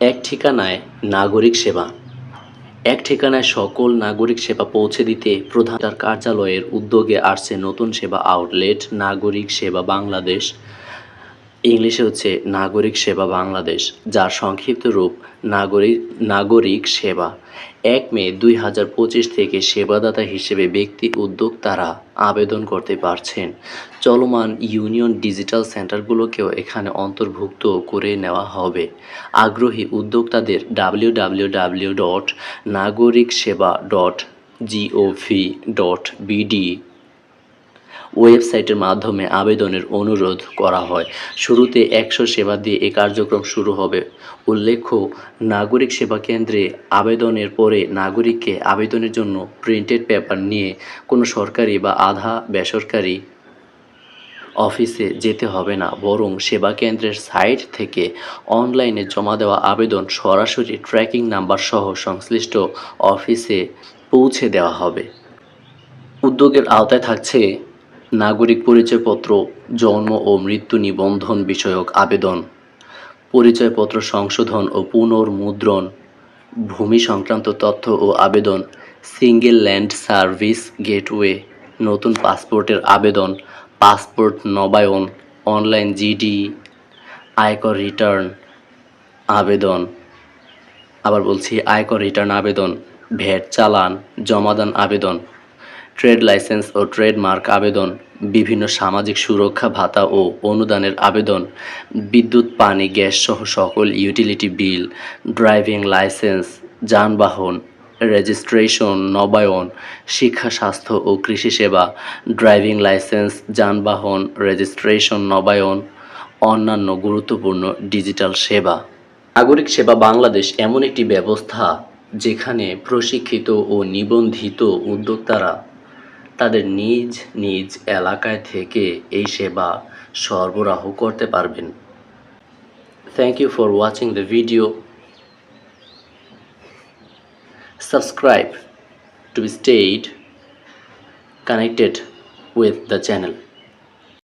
এক ঠিকানায় নাগরিক সেবা। এক ঠিকানায় সকল নাগরিক সেবা পৌঁছে দিতে প্রধান কার্যালয়ের উদ্যোগে আসছে নতুন সেবা আউটলেট, নাগরিক সেবা বাংলাদেশ। ইংলিশে হচ্ছে নাগরিক সেবা বাংলাদেশ, যার সংক্ষিপ্ত রূপ নাগরিক নাগরিক সেবা। এক মে দুই হাজার পঁচিশ থেকে সেবাদাতা হিসেবে ব্যক্তি উদ্যোক্তারা আবেদন করতে পারছেন। চলমান ইউনিয়ন ডিজিটাল সেন্টারগুলোকেও এখানে অন্তর্ভুক্ত করে নেওয়া হবে। আগ্রহী উদ্যোক্তাদের ডাব্লিউ ডাব্লিউ ডাব্লিউ ডট নাগরিক সেবা ডট জিওভি ডট বিডি ওয়েবসাইটের মাধ্যমে আবেদনের অনুরোধ করা হয়। শুরুতে একশো সেবা দিয়ে এই কার্যক্রম শুরু হবে। উল্লেখ্য, নাগরিক সেবা কেন্দ্রে আবেদনের পরে নাগরিককে আবেদনের জন্য প্রিন্টেড পেপার নিয়ে কোনো সরকারি বা আধা বেসরকারি অফিসে যেতে হবে না। বরং সেবা কেন্দ্রের সাইট থেকে অনলাইনে জমা দেওয়া আবেদন সরাসরি ট্র্যাকিং নাম্বার সহ সংশ্লিষ্ট অফিসে পৌঁছে দেওয়া হবে। উদ্যোগের আওতায় থাকছে নাগরিক পরিচয়পত্র, জন্ম ও মৃত্যু নিবন্ধন বিষয়ক আবেদন, পরিচয়পত্র সংশোধন ও পুনর্মুদ্রণ, ভূমি সংক্রান্ত তথ্য ও আবেদন সিঙ্গেল ল্যান্ড সার্ভিস গেটওয়ে নতুন পাসপোর্টের আবেদন, পাসপোর্ট নবায়ন অনলাইন জিডি আয়কর রিটার্ন আবেদন। আবার বলছি আয়কর রিটার্ন আবেদন ভ্যাট চালান, জমাদান আবেদন। ট্রেড লাইসেন্স ও ট্রেডমার্ক আবেদন, বিভিন্ন সামাজিক সুরক্ষা ভাতা ও অনুদানের আবেদন, বিদ্যুৎ, পানি, গ্যাস সহ সকল ইউটিলিটি বিল, ড্রাইভিং লাইসেন্স, যানবাহন, রেজিস্ট্রেশন, নবায়ন, শিক্ষা, স্বাস্থ্য ও কৃষি সেবা, ড্রাইভিং লাইসেন্স, যানবাহন, রেজিস্ট্রেশন, নবায়ন, অন্যান্য গুরুত্বপূর্ণ ডিজিটাল সেবা। নাগরিক সেবা বাংলাদেশ এমন একটি ব্যবস্থা যেখানে প্রশিক্ষিত ও নিবন্ধিত উদ্যোক্তারা তাদের নিজ নিজ এলাকায় থেকে এই সেবা সরবরাহ করতে পারবেন। Thank you for watching the video subscribe to be stayed connected with the channel.